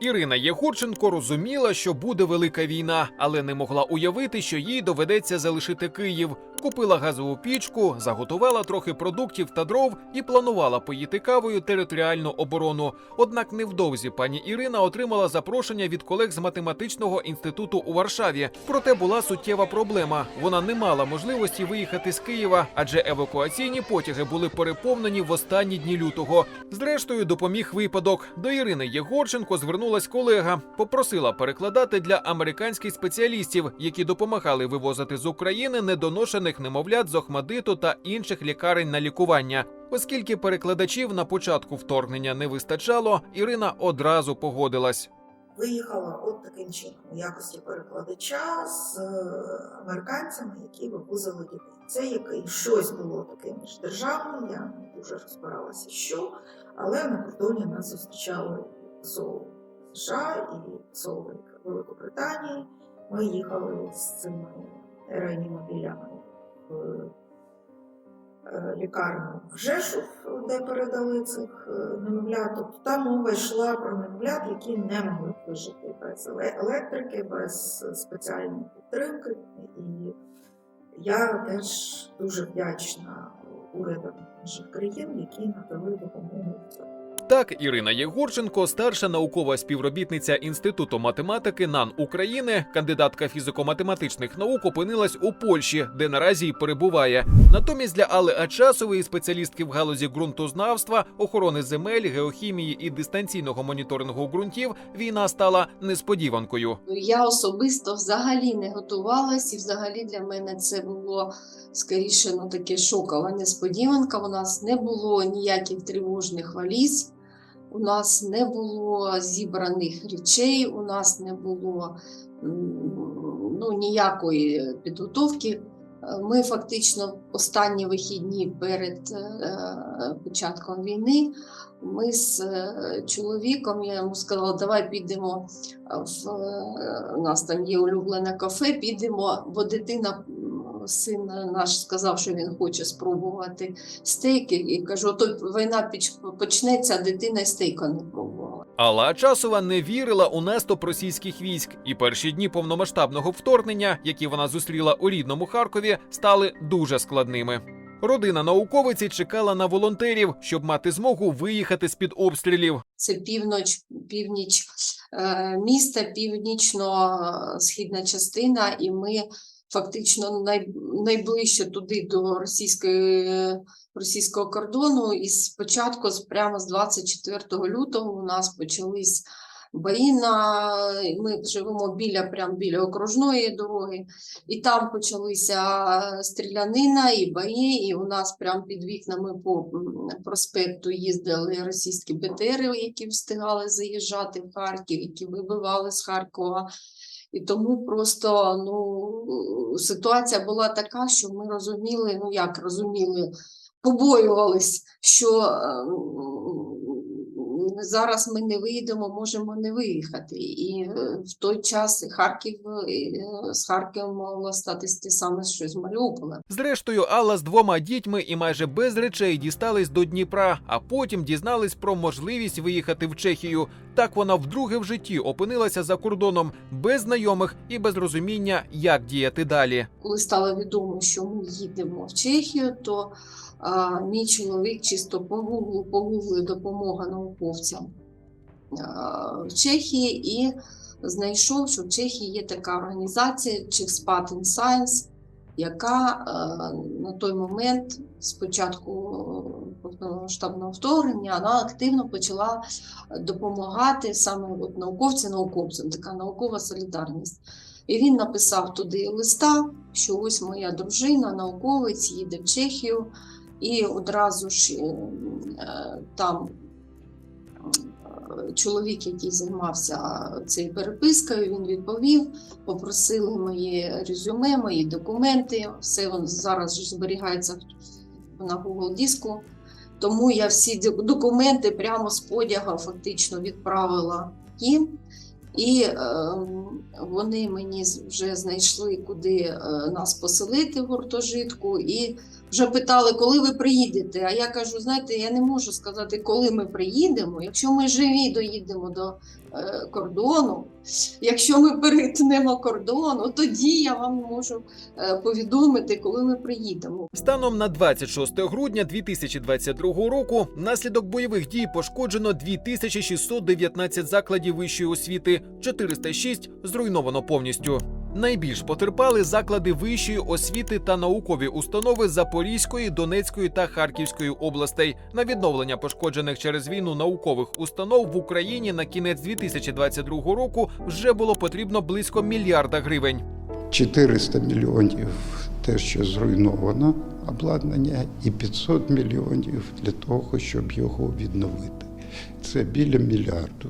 Ірина Єгурченко розуміла, що буде велика війна, але не могла уявити, що їй доведеться залишити Київ. Купила газову пічку, заготувала трохи продуктів та дров і планувала поїти кавою територіальну оборону. Однак невдовзі пані Ірина отримала запрошення від колег з математичного інституту у Варшаві. Проте була суттєва проблема. Вона не мала можливості виїхати з Києва, адже евакуаційні потяги були переповнені в останні дні лютого. Зрештою, допоміг випадок. До Ірини Єгорченко звернулась колега, попросила перекладати для американських спеціалістів, які допомагали вивозити з України недоношених немовлят з Охмадиту та інших лікарень на лікування. Оскільки перекладачів на початку вторгнення не вистачало, Ірина одразу погодилась. Виїхала от таким чином у якості перекладача з е, американцями, які вивозили дітей. Це який щось було таке міждержавне, я не дуже розбиралася, що, але на кордоні нас зустрічали ПСО США і ПСО Великобританії. Ми їхали з цими реанімобілями лікарню в Жешув, де передали цих е, немовлят. Тобто там мова йшла про немовлят, які не могли вижити без електрики, без спеціальної підтримки. І я теж дуже вдячна урядам інших країн, які надали допомогу в цьому. Так, Ірина Єгорченко, старша наукова співробітниця Інституту математики НАН України, кандидатка фізико-математичних наук, опинилась у Польщі, де наразі й перебуває. Натомість для Алли Ачасової, спеціалістки в галузі ґрунтознавства, охорони земель, геохімії і дистанційного моніторингу ґрунтів, війна стала несподіванкою. Я особисто взагалі не готувалась, і взагалі для мене це було скоріше ну, таке шокова несподіванка. У нас не було ніяких тривожних валіз, у нас не було зібраних речей, у нас не було ну, ніякої підготовки. Е, Ми фактично останні вихідні перед е, початком війни. Ми з е, чоловіком я йому сказала, давай підемо в у нас там є улюблене кафе, підемо, бо дитина, син наш сказав, що він хоче спробувати стейки. І кажу, то війна почнеться, а дитина стейка не пробувала. Алла Ачасова не вірила у наступ російських військ, і перші дні повномасштабного вторгнення, які вона зустріла у рідному Харкові, стали дуже складними. Родина науковиці чекала на волонтерів, щоб мати змогу виїхати з під обстрілів. Це північ, північ е, міста, північно-східна частина, і ми фактично най, найближче туди до російської, російського кордону. І спочатку, прямо з 24 лютого, у нас почались бої на ми живемо біля прямо біля окружної дороги, і там почалися стрілянина і бої, і у нас прямо під вікнами по проспекту їздили російські БТРи, які встигали заїжджати в Харків, які вибивали з Харкова. І тому просто ну, ситуація була така, що ми розуміли, ну як розуміли, побоювались, що е, зараз ми не вийдемо, можемо не виїхати. І е, в той час Харків е, з Харковом могло статись те саме, що з Маріуполем. Зрештою, Алла з двома дітьми і майже без речей дістались до Дніпра, а потім дізнались про можливість виїхати в Чехію. Так вона вдруге в житті опинилася за кордоном без знайомих і без розуміння, як діяти далі. коли стало відомо, що ми їдемо в Чехію, то мій чоловік чисто по погуглив допомога науковцям в Чехії і знайшов, що в Чехії є така організація Czechspat in Science, яка на той момент, спочатку повномасштабного вторгнення, вона активно почала допомагати саме от науковці науковцям, така наукова солідарність. І він написав туди листа, що ось моя дружина, науковець, їде в Чехію, і одразу ж е, там е, чоловік, який займався цією перепискою, він відповів, попросили моє резюме, мої документи. Все воно зараз ж зберігається на Google диску. Тому я всі документи прямо з подяга фактично відправила їм. І е, вони мені вже знайшли, куди е, нас поселити в гуртожитку, і вже питали, коли ви приїдете. А я кажу, знаєте, я не можу сказати, коли ми приїдемо. Якщо ми живі доїдемо до е, кордону, якщо ми перетнемо кордон, тоді я вам можу е, повідомити, коли ми приїдемо. Станом на 26 грудня 2022 року внаслідок бойових дій пошкоджено 2619 закладів вищої освіти, 406 зруйновано повністю. Найбільш потерпали заклади вищої освіти та наукові установи Запорізької, Донецької та Харківської областей. На відновлення пошкоджених через війну наукових установ в Україні на кінець 2022 року вже було потрібно близько мільярда гривень. 400 мільйонів те, що зруйновано обладнання, і 500 мільйонів для того, щоб його відновити. Це біля мільярду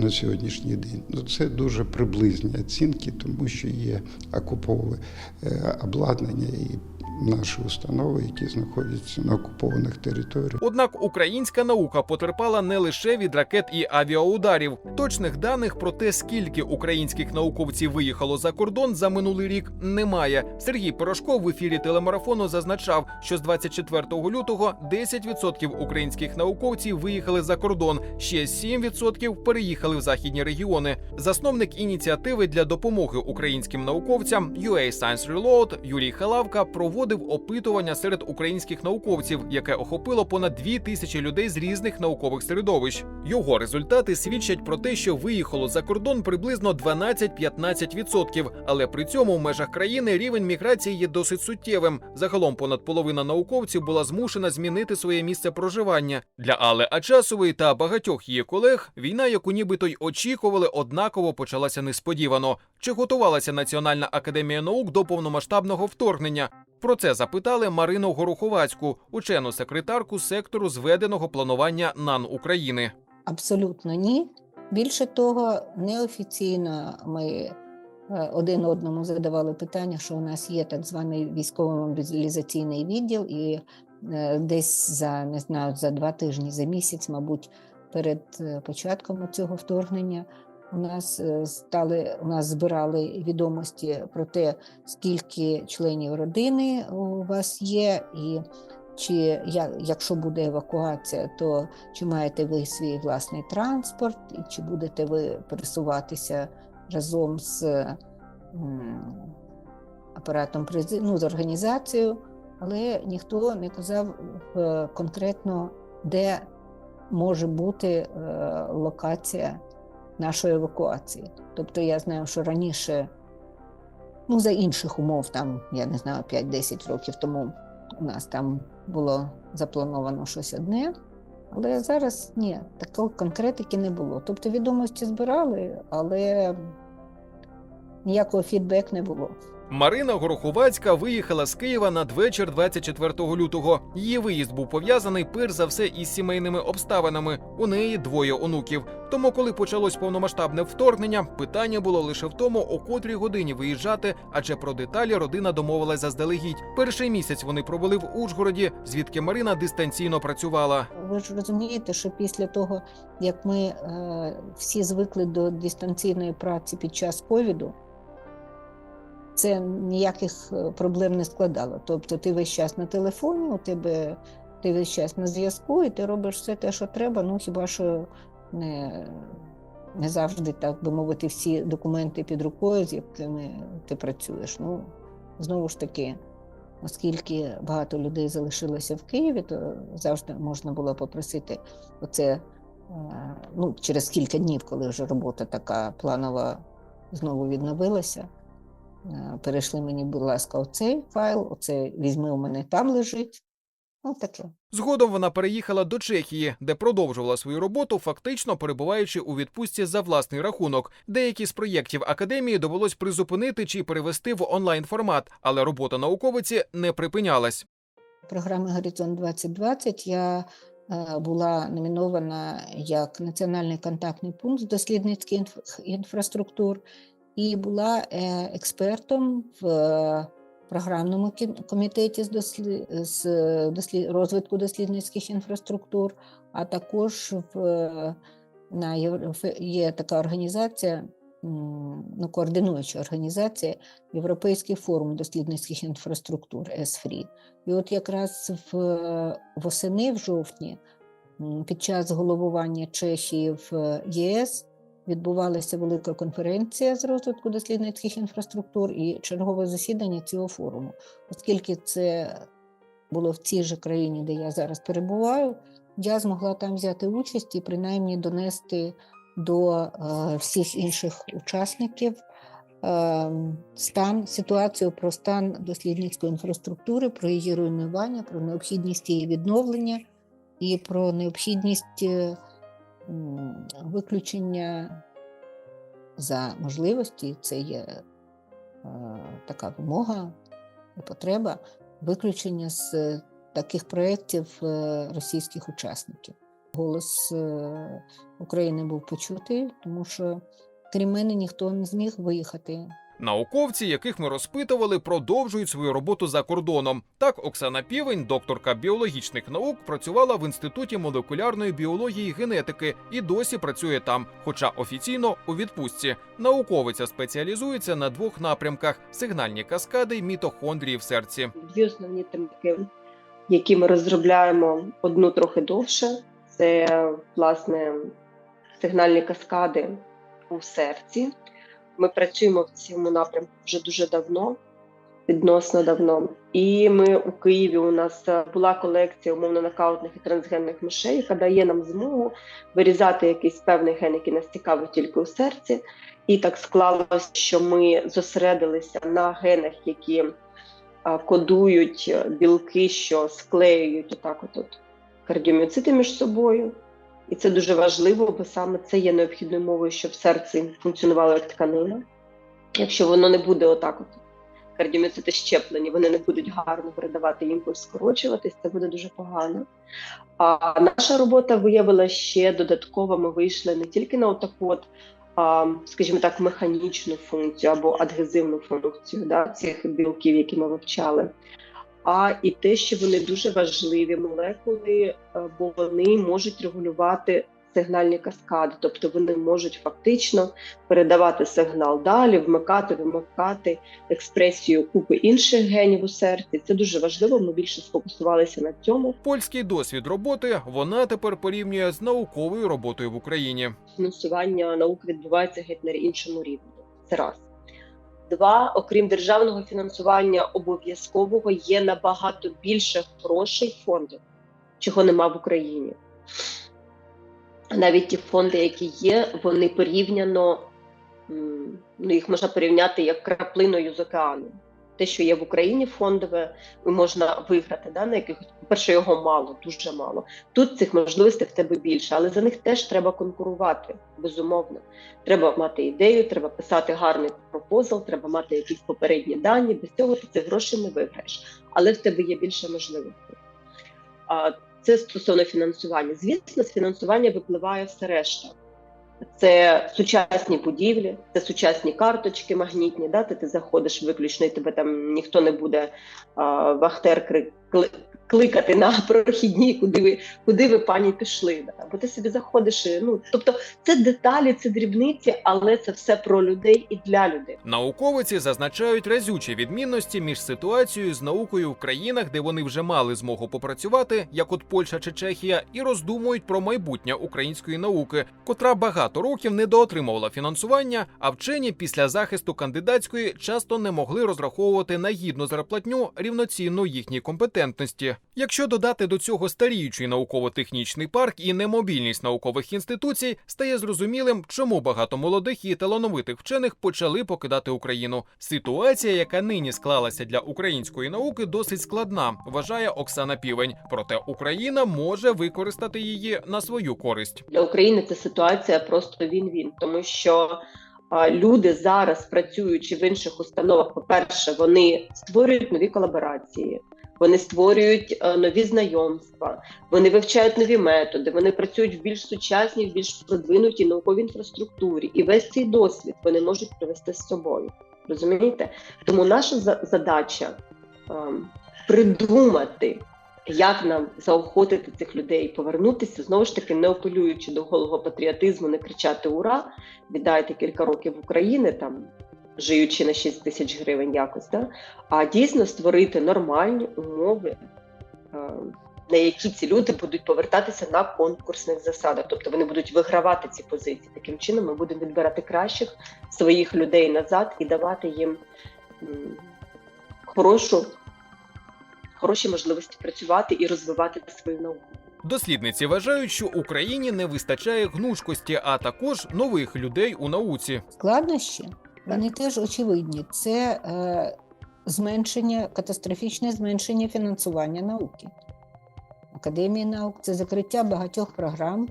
на сьогоднішній день. Ну, це дуже приблизні оцінки, тому що є окупове е, обладнання і наші установи, які знаходяться на окупованих територіях. Однак українська наука потерпала не лише від ракет і авіаударів. Точних даних про те, скільки українських науковців виїхало за кордон за минулий рік, немає. Сергій Порошков в ефірі телемарафону зазначав, що з 24 лютого 10% українських науковців виїхали за кордон, ще 7% переїхали в західні регіони. Засновник ініціативи для допомоги українським науковцям UA Science Reload Юрій Халавка проводив опитування серед українських науковців, яке охопило понад 2 тисячі людей з різних наукових середовищ. Його результати свідчать про те, що виїхало за кордон приблизно 12-15%, але при цьому в межах країни рівень міграції є досить суттєвим. Загалом понад половина науковців була змушена змінити своє місце проживання. Для Алли Ачасової та багатьох її колег війна, яку нібито й очікували, однаково почалася несподівано. Чи готувалася Національна академія наук до повномасштабного вторгнення? Про це запитали Марину Гороховацьку, учену секретарку сектору зведеного планування НАН України. Абсолютно ні. Більше того, неофіційно ми е, один одному задавали питання, що у нас є так званий військово-мобілізаційний відділ, і е, десь за не знаю, за два тижні, за місяць, мабуть, перед е, початком цього вторгнення. У нас е, стали у нас збирали відомості про те, скільки членів родини у вас є, і чи якщо буде евакуація, то чи маєте ви свій власний транспорт, і чи будете ви пересуватися разом з апаратом ну, з організацією, але ніхто не казав е, конкретно, де може бути е, локація нашої евакуації. Тобто я знаю, що раніше, ну за інших умов, там, я не знаю, 5-10 років тому у нас там було заплановано щось одне, але зараз ні, такої конкретики не було. Тобто відомості збирали, але ніякого фідбек не було. Марина Гороховацька виїхала з Києва надвечір 24 лютого. Її виїзд був пов'язаний перш за все із сімейними обставинами. У неї двоє онуків. Тому, коли почалось повномасштабне вторгнення, питання було лише в тому, о котрій годині виїжджати, адже про деталі родина домовилась заздалегідь. Перший місяць вони провели в Ужгороді, звідки Марина дистанційно працювала. Ви ж розумієте, що після того, як ми е, всі звикли до дистанційної праці під час ковіду, це ніяких е, проблем не складало. Тобто ти весь час на телефоні, у тебе ти весь час на зв'язку, і ти робиш все те, що треба. Ну хіба що не, не завжди, так би мовити, всі документи під рукою, з якими ти працюєш. Ну, знову ж таки, оскільки багато людей залишилося в Києві, то завжди можна було попросити оце е, ну, через кілька днів, коли вже робота така планова знову відновилася. Е, Перейшли мені, будь ласка, оцей файл, оце візьми у мене там лежить. Ну, таке. Згодом вона переїхала до Чехії, де продовжувала свою роботу, фактично перебуваючи у відпустці за власний рахунок. Деякі з проєктів академії довелось призупинити чи перевести в онлайн формат, але робота науковиці не припинялась. програми Горизонт 2020 я е, була номінована як національний контактний пункт з дослідницьких інф- інфраструктур і була е, експертом в е, програмному комітеті з, дослі... з розвитку дослідницьких інфраструктур, а також в, е, на є така організація ну, координуюча організація Європейський форум дослідницьких інфраструктур ЕСФРІ. І от якраз в восени, в жовтні, під час головування Чехії в ЄС відбувалася велика конференція з розвитку дослідницьких інфраструктур і чергове засідання цього форуму. Оскільки це було в цій же країні, де я зараз перебуваю, я змогла там взяти участь і принаймні донести до е, всіх інших учасників е, стан, ситуацію про стан дослідницької інфраструктури, про її руйнування, про необхідність її відновлення і про необхідність е, виключення за можливості, це є е, така вимога і потреба виключення з таких проєктів е, російських учасників. Голос е, України був почутий, тому що крім мене ніхто не зміг виїхати Науковці, яких ми розпитували, продовжують свою роботу за кордоном. Так, Оксана Півень, докторка біологічних наук, працювала в інституті молекулярної біології і генетики і досі працює там, хоча офіційно у відпустці. Науковиця спеціалізується на двох напрямках: сигнальні каскади й мітохондрії в серці. Дві основні тематики, які ми розробляємо одну трохи довше, це власне сигнальні каскади у серці. Ми працюємо в цьому напрямку вже дуже давно, відносно давно. І ми у Києві у нас е, була колекція умовно нокаутних і трансгенних мишей, яка дає нам змогу вирізати якийсь певний ген, який нас цікавить тільки у серці. І так склалося, що ми зосередилися на генах, які кодують е, білки, що склеюють отак от, от кардіоміоцити між собою. І це дуже важливо, бо саме це є необхідною мовою, щоб серце функціонувало як тканина. Якщо воно не буде отак, от кардіоміоцити щеплені, вони не будуть гарно передавати імпульс, скорочуватись, це буде дуже погано. А наша робота виявила ще додатково, ми вийшли не тільки на отаку от скажімо так, механічну функцію або адгезивну функцію да, цих білків, які ми вивчали, а і те, що вони дуже важливі молекули, е, бо вони можуть регулювати сигнальні каскади, тобто вони можуть фактично передавати сигнал далі, вмикати, вимикати експресію купи інших генів у серці. Це дуже важливо. Ми більше сфокусувалися на цьому. Польський досвід роботи вона тепер порівнює з науковою роботою в Україні. фінансування науки відбувається геть на іншому рівні. Це раз. Два, окрім державного фінансування обов'язкового, є набагато більше грошей фондів, чого нема в Україні. Навіть ті фонди, які є, вони порівняно, ну їх можна порівняти як краплиною з океану. Те, що є в Україні фондове, можна виграти да, на якихось, по-перше, його мало, дуже мало. Тут цих можливостей в тебе більше, але за них теж треба конкурувати, безумовно. Треба мати ідею, треба писати гарний пропозал, треба мати якісь попередні дані. Без цього ти цих грошей не виграєш, але в тебе є більше можливостей. Це стосовно фінансування. Звісно, з фінансування випливає все решта. Це сучасні будівлі, це сучасні карточки магнітні. Да? Ти, ти заходиш виключно, і тебе там ніхто не буде а, вахтер кликати на прохідні, куди ви, куди ви пані пішли. Бо ти собі заходиш. Ну, тобто це деталі, це дрібниці, але це все про людей і для людей. Науковиці зазначають разючі відмінності між ситуацією з наукою в країнах, де вони вже мали змогу попрацювати, як от Польща чи Чехія, і роздумують про майбутнє української науки, котра багато років недоотримувала фінансування, а вчені після захисту кандидатської часто не могли розраховувати на гідну зарплатню рівноцінну їхній компетентності. Якщо додати до цього старіючий науково-технічний парк і немобільність наукових інституцій, стає зрозумілим, чому багато молодих і талановитих вчених почали покидати Україну. Ситуація, яка нині склалася для української науки, досить складна, вважає Оксана Півень. Проте Україна може використати її на свою користь. Для України ця ситуація просто він-він, тому що люди зараз, працюючи в інших установах, по-перше, вони створюють нові колаборації, вони створюють е, нові знайомства, вони вивчають нові методи, вони працюють в більш сучасній, більш продвинутій науковій інфраструктурі, і весь цей досвід вони можуть привести з собою. Розумієте? Тому наша за- задача ем, придумати Як нам заохотити цих людей повернутися, знову ж таки, не апелюючи до голого патріотизму, не кричати Ура, віддайте кілька років України, там живучи на 6 тисяч гривень якось, да? а дійсно створити нормальні умови, е, на які ці люди будуть повертатися на конкурсних засадах. Тобто вони будуть вигравати ці позиції. Таким чином ми будемо відбирати кращих своїх людей назад і давати їм хорошу, хороші можливості працювати і розвивати свою науку. Дослідниці вважають, що Україні не вистачає гнучкості, а також нових людей у науці. Складнощі вони теж очевидні. Це е, зменшення, катастрофічне зменшення фінансування науки. Академії наук це закриття багатьох програм,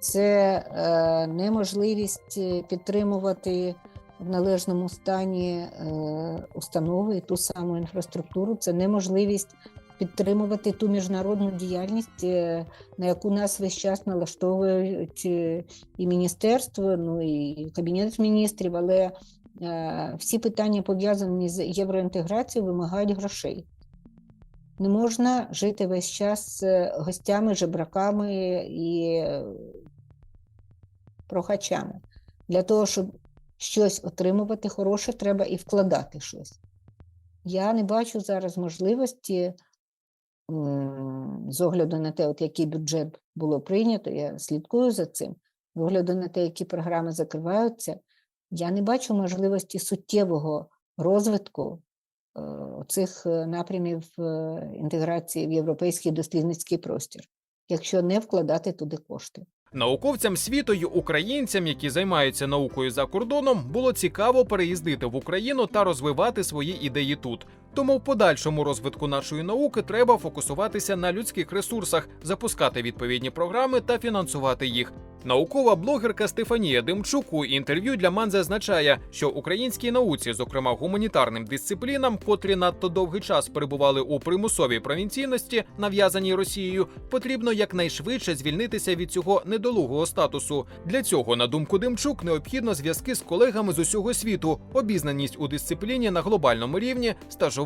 це е, неможливість е, підтримувати в належному стані е, установи ту саму інфраструктуру, це неможливість підтримувати ту міжнародну діяльність, е, на яку нас весь час налаштовують е, і міністерство, ну і кабінет міністрів, але е, всі питання пов'язані з євроінтеграцією вимагають грошей. Не можна жити весь час з гостями, жебраками і прохачами. Для того, щоб щось отримувати хороше, треба і вкладати щось. Я не бачу зараз можливості, з огляду на те, от який бюджет було прийнято, я слідкую за цим, з огляду на те, які програми закриваються, я не бачу можливості суттєвого розвитку е, цих напрямів е, інтеграції в європейський дослідницький простір, якщо не вкладати туди кошти. Науковцям світу й українцям, які займаються наукою за кордоном, було цікаво переїздити в Україну та розвивати свої ідеї тут. Тому в подальшому розвитку нашої науки треба фокусуватися на людських ресурсах, запускати відповідні програми та фінансувати їх. Наукова блогерка Стефанія Демчук у інтерв'ю для МАН зазначає, що українській науці, зокрема гуманітарним дисциплінам, котрі надто довгий час перебували у примусовій провінційності, нав'язаній Росією, потрібно якнайшвидше звільнитися від цього недолугого статусу. Для цього, на думку Демчук, необхідно зв'язки з колегами з усього світу, обізнаність у дисципліні на глобальному рівні, стажування,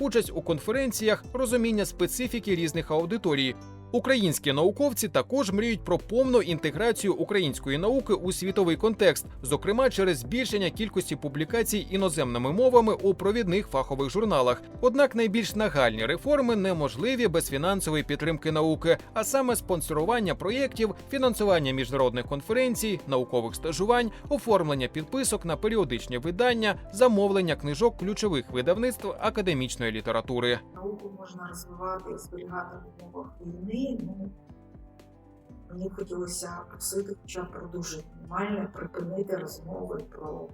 участь у конференціях, розуміння специфіки різних аудиторій. Українські науковці також мріють про повну інтеграцію української науки у світовий контекст, зокрема через збільшення кількості публікацій іноземними мовами у провідних фахових журналах. Однак найбільш нагальні реформи неможливі без фінансової підтримки науки, а саме спонсорування проєктів, фінансування міжнародних конференцій, наукових стажувань, оформлення підписок на періодичні видання, замовлення книжок ключових видавництв академічної літератури. Науку можна розвивати і зберігати в умовах війни. Ну, мені хотілося просити хоча б про дуже мінімальне припинити розмови про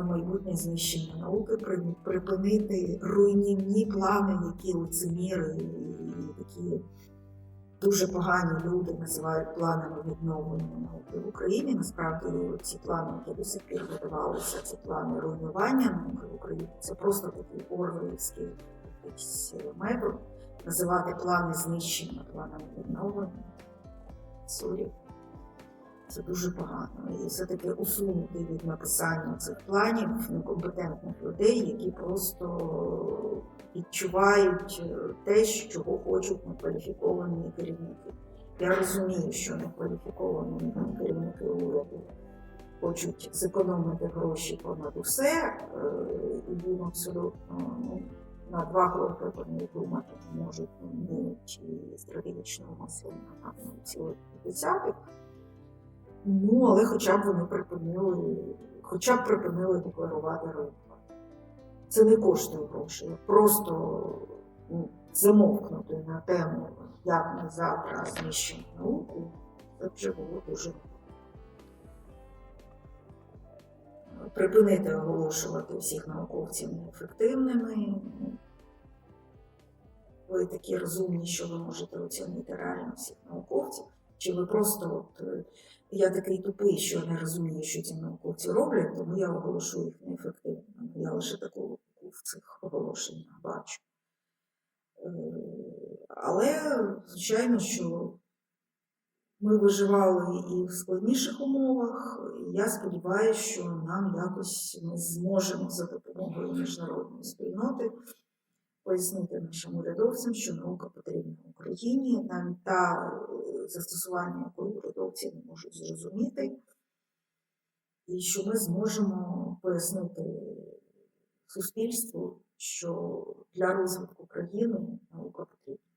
майбутнє знищення науки, припинити руйнівні плани, які лицеміри і такі дуже погані люди називають планами відновлення науки в Україні. Насправді ці плани, які до сих пір видавалися, це плани руйнування науки в Україні. Це просто такий орвелівський якийсь метод називати плани знищення планами відновлення. Сорі. Це дуже погано. І все-таки усунути від написання цих планів некомпетентних людей, які просто відчувають е, те, чого хочуть некваліфіковані керівники. Я розумію, що некваліфіковані керівники уряду хочуть зекономити гроші понад усе, е, і їм абсолютно ну, на два кроки вони думати можуть ні чи стратегічного мислення на цілих десятих. Ну, але хоча б вони припинили, хоча б припинили декларувати ринку. Це не коштує грошей. Просто ну, замовкнути на тему, як ми завтра знищимо науку, це вже було дуже. Припинити оголошувати всіх науковців неефективними. Ви такі розумні, що ви можете оцінити реально всіх науковців. Чи ви просто от, е, я такий тупий, що не розумію, що ці науковці роблять, тому я оголошу їх неефективними. Я лише таку логіку в цих оголошеннях бачу. Е, Але, звичайно, що ми виживали і в складніших умовах. І я сподіваюся, що нам якось ми зможемо за допомогою міжнародної спільноти пояснити нашим урядовцям, що наука потрібна Україні, навіть та е, застосування, якої урядовці не можуть зрозуміти, і що ми зможемо пояснити суспільству, що для розвитку країни наука потрібна.